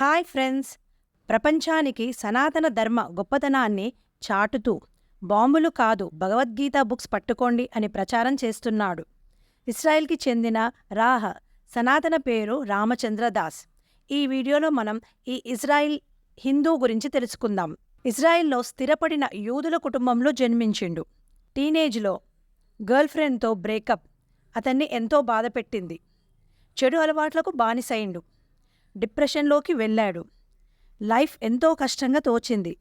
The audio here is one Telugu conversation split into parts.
Hi friends. ప్రపంచానికి సనాతన ధర్మ గొప్పతనాన్ని చాటుతూ బాంబులు కాదు భగవద్గీత బుక్స్ పట్టుకోండి అని ప్రచారం చేస్తున్నాడు. ఇస్రాయెల్కి చెందిన రాహ సనాతన పేరు రామచంద్రదాస్ ఈ వీడియోలో మనం ఈ ఇజ్రాయిల్ హిందూ గురించి తెలుసుకుందాం. ఇజ్రాయిల్లో స్థిరపడిన యూదుల కుటుంబంలో జన్మించిండు. టీనేజ్లో గర్ల్ ఫ్రెండ్తో బ్రేకప్. అతన్ని ఎంతో బాధపెట్టింది. చెడు అలవాట్లకు బానిసైండు డిప్రెషన్లోకి వెళ్ళాడు. లైఫ్ ఎంతో కష్టంగా తోచింది.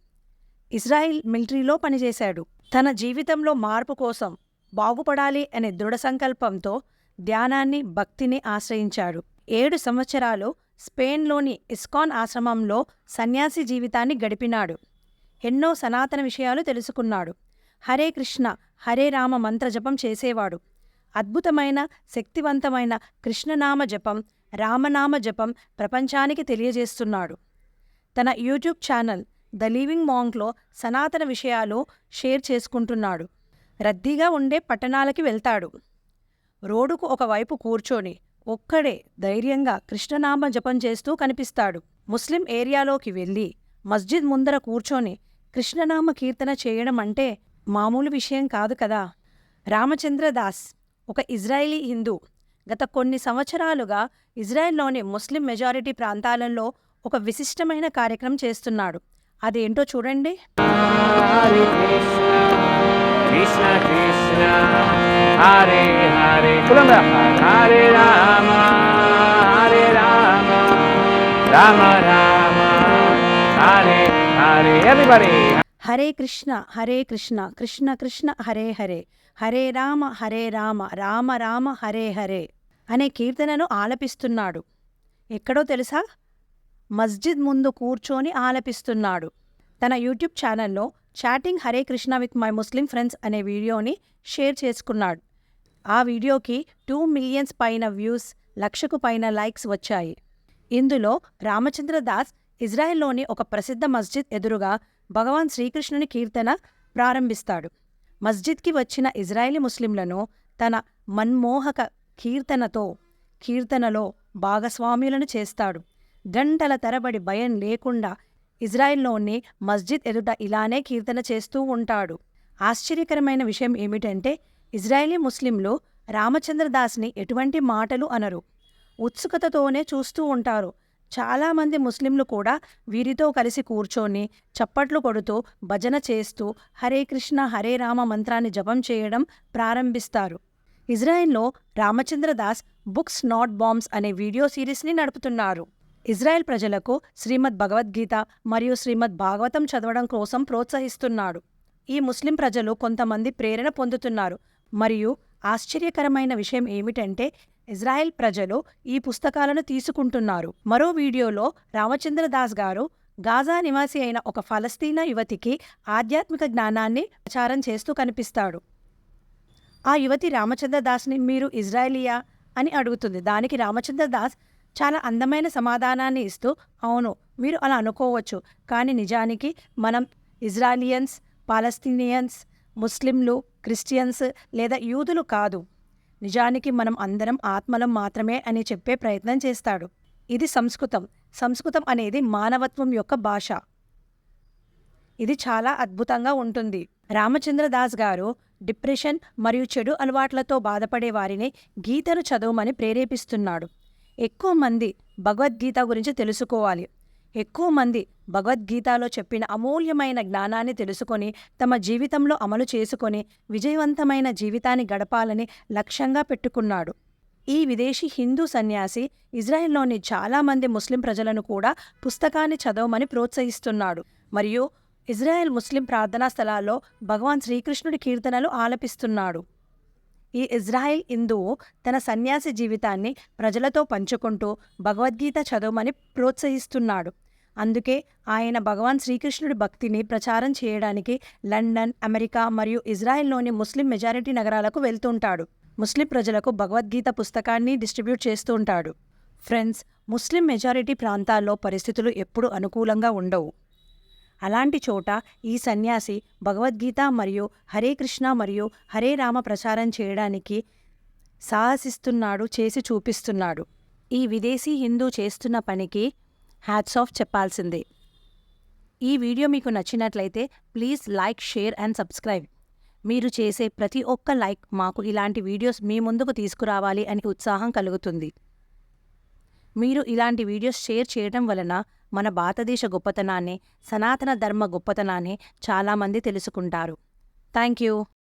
ఇజ్రాయిల్ మిలిటరీలో పనిచేశాడు. తన జీవితంలో మార్పు కోసం బాగుపడాలి అనే దృఢ సంకల్పంతో ధ్యానాన్ని భక్తిని ఆశ్రయించాడు. ఏడు సంవత్సరాలు స్పెయిన్లోని ఇస్కాన్ ఆశ్రమంలో సన్యాసి జీవితాన్ని గడిపినాడు. ఎన్నో సనాతన విషయాలు తెలుసుకున్నాడు. హరే కృష్ణ హరే రామ మంత్ర జపం చేసేవాడు. అద్భుతమైన శక్తివంతమైన కృష్ణనామ జపం రామనామ జపం ప్రపంచానికి తెలియజేస్తున్నాడు. తన యూట్యూబ్ ఛానల్ ద లివింగ్ మాంక్లో సనాతన విషయాలు షేర్ చేసుకుంటున్నాడు. రద్దీగా ఉండే పట్టణాలకి వెళ్తాడు. రోడ్డుకు ఒకవైపు కూర్చొని ఒక్కడే ధైర్యంగా కృష్ణనామ జపం చేస్తూ కనిపిస్తాడు. ముస్లిం ఏరియాలోకి వెళ్ళి మస్జిద్ ముందర కూర్చొని కృష్ణనామ కీర్తన చేయడం అంటే మామూలు విషయం కాదు కదా? రామచంద్ర దాస్ ఒక ఇజ్రాయిలీ హిందూ గత కొన్ని సంవత్సరాలుగా ఇజ్రాయెల్లోని ముస్లిం మెజారిటీ ప్రాంతాలలో ఒక విశిష్టమైన కార్యక్రమం చేస్తున్నాడు. అదేంటో చూడండి. హరే కృష్ణ హరే కృష్ణ కృష్ణ కృష్ణ హరే హరే హరే రామ హరే రామ రామ రామ హరే హరే. అనే కీర్తనను ఆలపిస్తున్నాడు. ఎక్కడో తెలుసా? మస్జిద్ ముందు కూర్చొని ఆలపిస్తున్నాడు. తన యూట్యూబ్ ఛానల్లో chanting Hare Krishna with my Muslim friends అనే వీడియోని షేర్ చేసుకున్నాడు. ఆ వీడియోకి టూ మిలియన్స్ పైన వ్యూస్ లక్షకు పైన లైక్స్ వచ్చాయి. ఇందులో రామచంద్ర దాస్ ఇజ్రాయెల్లోని ఒక ప్రసిద్ధ మస్జిద్ ఎదురుగా భగవాన్ శ్రీకృష్ణుని కీర్తన ప్రారంభిస్తాడు. మస్జిద్కి వచ్చిన ఇజ్రాయేలీ ముస్లింలను తన మన్మోహక కీర్తనతో కీర్తనలో భాగస్వామ్యులను చేస్తాడు. గంటల తరబడి భయం లేకుండా ఇజ్రాయెల్లోని మస్జిద్ ఎదుట ఇలానే కీర్తన చేస్తూ ఉంటాడు. ఆశ్చర్యకరమైన విషయం ఏమిటంటే ఇజ్రాయేలీ ముస్లింలు రామచంద్రదాస్ని ఎటువంటి మాటలు అనరు. ఉత్సుకతతోనే చూస్తూ ఉంటారు. చాలామంది ముస్లింలు కూడా వీరితో కలిసి కూర్చొని చప్పట్లు కొడుతూ భజన చేస్తూ హరే కృష్ణ హరే రామ మంత్రాన్ని జపం చేయడం ప్రారంభిస్తారు. ఇజ్రాయెల్లో రామచంద్రదాస్ బుక్స్ నాట్ బాంబ్స్ అనే వీడియో సిరీస్ని నడుపుతున్నారు. ఇజ్రాయెల్ ప్రజలకు శ్రీమద్ భగవద్గీత మరియు శ్రీమద్ భాగవతం చదవడం కోసం ప్రోత్సహిస్తున్నాడు ఈ ముస్లిం ప్రజలు కొంతమంది ప్రేరణ పొందుతున్నారు. మరియు ఆశ్చర్యకరమైన విషయం ఏమిటంటే ఇజ్రాయెల్ ప్రజలు ఈ పుస్తకాలను తీసుకుంటున్నారు. మరో వీడియోలో రామచంద్ర దాస్ గారు గాజా నివాసి అయిన ఒక ఫలస్తీనా యువతికి ఆధ్యాత్మిక జ్ఞానాన్ని ప్రచారం చేస్తూ కనిపిస్తాడు. ఆ యువతి రామచంద్రదాస్ని మీరు ఇజ్రాయేలియా? అని అడుగుతుంది. దానికి రామచంద్రదాస్ చాలా అందమైన సమాధానాన్ని ఇస్తూ అవును మీరు అలా అనుకోవచ్చు. కానీ నిజానికి మనం ఇజ్రాయిలియన్స్ పాలస్తీనియన్స్ ముస్లింలు క్రిస్టియన్స్ లేదా యూదులు కాదు. నిజానికి మనం అందరం ఆత్మలం మాత్రమే అని చెప్పే ప్రయత్నం చేస్తాడు. ఇది సంస్కృతం. సంస్కృతం అనేది మానవత్వం యొక్క భాష. ఇది చాలా అద్భుతంగా ఉంటుంది. రామచంద్ర దాస్ గారు డిప్రెషన్ మరియు చెడు అలవాట్లతో బాధపడే వారిని గీతను చదవమని ప్రేరేపిస్తున్నాడు. ఎక్కువ మంది భగవద్గీత గురించి తెలుసుకోవాలి. ఎక్కువ మంది భగవద్గీతలో చెప్పిన అమూల్యమైన జ్ఞానాన్ని తెలుసుకొని తమ జీవితంలో అమలు చేసుకొని విజయవంతమైన జీవితాన్ని గడపాలని లక్ష్యంగా పెట్టుకున్నాడు. ఈ విదేశీ హిందూ సన్యాసి ఇజ్రాయెల్లోని చాలామంది ముస్లిం ప్రజలను కూడా పుస్తకాన్ని చదవమని ప్రోత్సహిస్తున్నాడు. మరియు ఇజ్రాయెల్ ముస్లిం ప్రార్థనా స్థలాల్లో భగవాన్ శ్రీకృష్ణుడి కీర్తనలు ఆలపిస్తున్నాడు. ఈ ఇజ్రాయెల్ హిందువు తన సన్యాసి జీవితాన్ని ప్రజలతో పంచుకుంటూ భగవద్గీత చదవమని ప్రోత్సహిస్తున్నాడు. అందుకే ఆయన భగవాన్ శ్రీకృష్ణుడి భక్తిని ప్రచారం చేయడానికి లండన్ అమెరికా మరియు ఇజ్రాయెల్లోని ముస్లిం మెజారిటీ నగరాలకు వెళ్తుంటాడు. ముస్లిం ప్రజలకు భగవద్గీత పుస్తకాన్ని డిస్ట్రిబ్యూట్ చేస్తూ ఉంటాడు. ఫ్రెండ్స్ ముస్లిం మెజారిటీ ప్రాంతాల్లో పరిస్థితులు ఎప్పుడూ అనుకూలంగా ఉండవు. అలాంటి చోట ఈ సన్యాసి భగవద్గీత మరియు హరే కృష్ణ మరియు హరే రామ ప్రచారం చేయడానికి సాహసిస్తున్నాడు చేసి చూపిస్తున్నాడు. ఈ విదేశీ హిందూ చేస్తున్న పనికి హ్యాట్స్ ఆఫ్ చెప్పాల్సిందే. ఈ వీడియో మీకు నచ్చినట్లయితే please like share and subscribe. మీరు చేసే ప్రతి ఒక్క లైక్ మాకు ఇలాంటి వీడియోస్ మీ ముందుకు తీసుకురావాలి అని ఉత్సాహం కలుగుతుంది. మీరు ఇలాంటి వీడియోస్ షేర్ చేయడం వలన మన భారతదేశ గొప్పతనాన్ని సనాతన ధర్మ గొప్పతనాన్ని చాలామంది తెలుసుకుంటారు. Thank you.